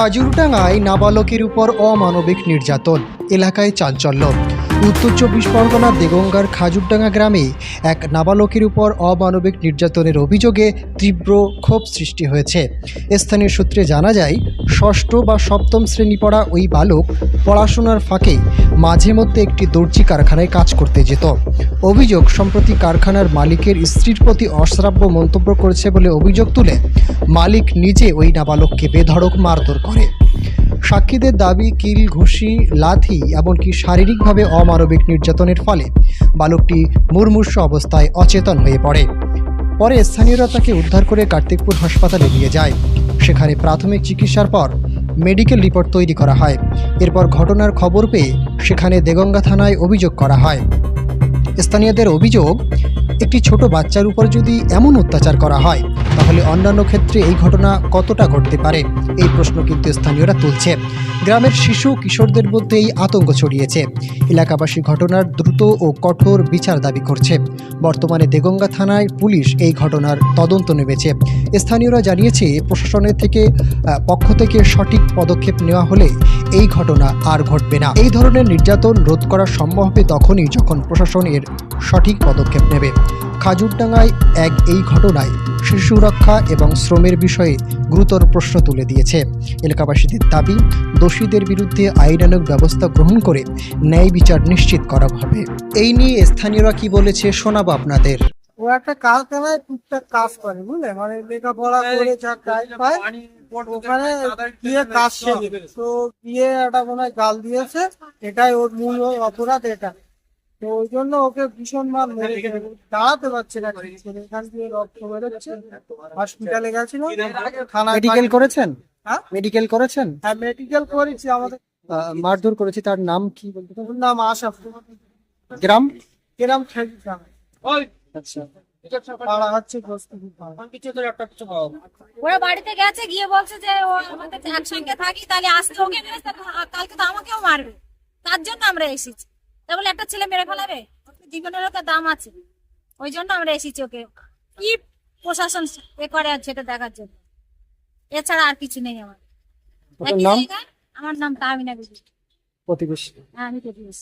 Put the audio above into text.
খাজুরডাঙ্গায় নাবালকের উপর অমানবিক নির্যাতন এলাকায় চাঞ্চল্য। উত্তর চব্বিশ পরগনার দেগঙ্গার খাজুরডাঙ্গা গ্রামে এক নাবালকের উপর অমানবিক নির্যাতনের অভিযোগে তীব্র ক্ষোভ সৃষ্টি হয়েছে। স্থানীয় সূত্রে জানা যায়, ষষ্ঠ বা সপ্তম শ্রেণি পড়া ওই বালক পড়াশোনার ফাঁকে মাঝে মধ্যে একটি দর্জি কারখানায় কাজ করতে যেত। অভিযোগ, সম্প্রতি কারখানার মালিকের স্ত্রীর প্রতি অশ্রাব্য মন্তব্য করেছে বলে অভিযোগ তুলে মালিক নিজে ওই নাবালককে বেধড়ক মারধর করে। সাক্ষীদের দাবি, কিল, ঘুষি, লাথি, এমনকি শারীরিকভাবে অমানবিক নির্যাতনের ফলে বালকটি মুমূর্ষ অবস্থায় অচেতন হয়ে পড়ে। পরে স্থানীয়রা তাকে উদ্ধার করে কার্তিকপুর হাসপাতালে নিয়ে যায়। সেখানে প্রাথমিক চিকিৎসার পর মেডিকেল রিপোর্ট তৈরি করা হয়। এরপর ঘটনার খবর পেয়ে সেখানে দেগঙ্গা থানায় অভিযোগ করা হয়। স্থানীয়দের অভিযোগ, একটি ছোট বাচ্চার উপর যদি এমন অত্যাচার করা হয় তাহলে অন্যান্য ক্ষেত্রে এই ঘটনা কতটা ঘটতে পারে? এই প্রশ্ন কিন্তু স্থানীয়রা তুলছে। গ্রামের শিশু কিশোরদের মধ্যে এই আতঙ্ক ছড়িয়েছে। এলাকাবাসী ঘটনার দ্রুত ও কঠোর বিচার দাবি করছে। বর্তমানে দেগঙ্গা থানায় পুলিশ এই ঘটনার তদন্ত নেমেছে। স্থানীয়রা জানিয়েছে, প্রশাসনের থেকে পক্ষ থেকে সঠিক পদক্ষেপ নেওয়া হলে এই ঘটনা আর ঘটবে না। এই ধরনের নির্যাতন রোধ করা সম্ভব হবে তখনই যখন প্রশাসন এর সঠিক পদক্ষেপ নেবে। খাজুরডাঙ্গায় এক এই ঘটনায় শিশু সুরক্ষা এবং শ্রমের বিষয়ে গুরুতর প্রশ্ন তুলে দিয়েছে। এলাকাবাসীদের দাবি দোষীদের বিরুদ্ধে আইনানুগ ব্যবস্থা গ্রহণ করে ন্যায় বিচার নিশ্চিত করা হবে। এই নিয়ে স্থানীয়রা কি বলেছে শোনাবো আপনাদের। ও একটা কারখানায় টুকটাক কাজ করে বুঝলে? মানে লেখাপড়া করে যা টাইম পায় ওখানে গিয়ে কাজ শেখে। তো গিয়ে একটা মনে গাল দিয়েছে এটাই ওর মূল অপরাধ এটা। তো ওই জন্য ওকে ভীষণ মার মেরেছে। দাঁড়াতে পারছে না করে। এখান দিয়ে রক্ত বেরোচ্ছে হসপিটালে গেছিল। থানায় মেডিকেল করেছেন? হ্যাঁ? মেডিকেল করেছেন? হ্যাঁ মেডিকেল করেছি আমাদের। মারধর করেছে তার নাম কি বলতে নাম আশাফ গ্রাম? কিরাম খেলি আচ্ছা। পাড়া হচ্ছে ওরা বাড়িতে গেছে গিয়ে বলছে যে ও আমাদের একসঙ্গে থাকি তাহলে আজকে ওকে কালকে তো আমাকেও মারবে। তার জন্য আমরা এসেছি। তা বলে একটা ছেলে মেরে ফেলাবে? জীবনের একটা দাম আছে। ওই জন্য আমরা এসেছি ওকে। কি প্রশাসন এ করে আর সেটা দেখার জন্য? এছাড়া আর কিছু নেই আমার। আমার নাম তামিনা বিবি প্রতিবেশী। হ্যাঁ আমি প্রতিবেশী।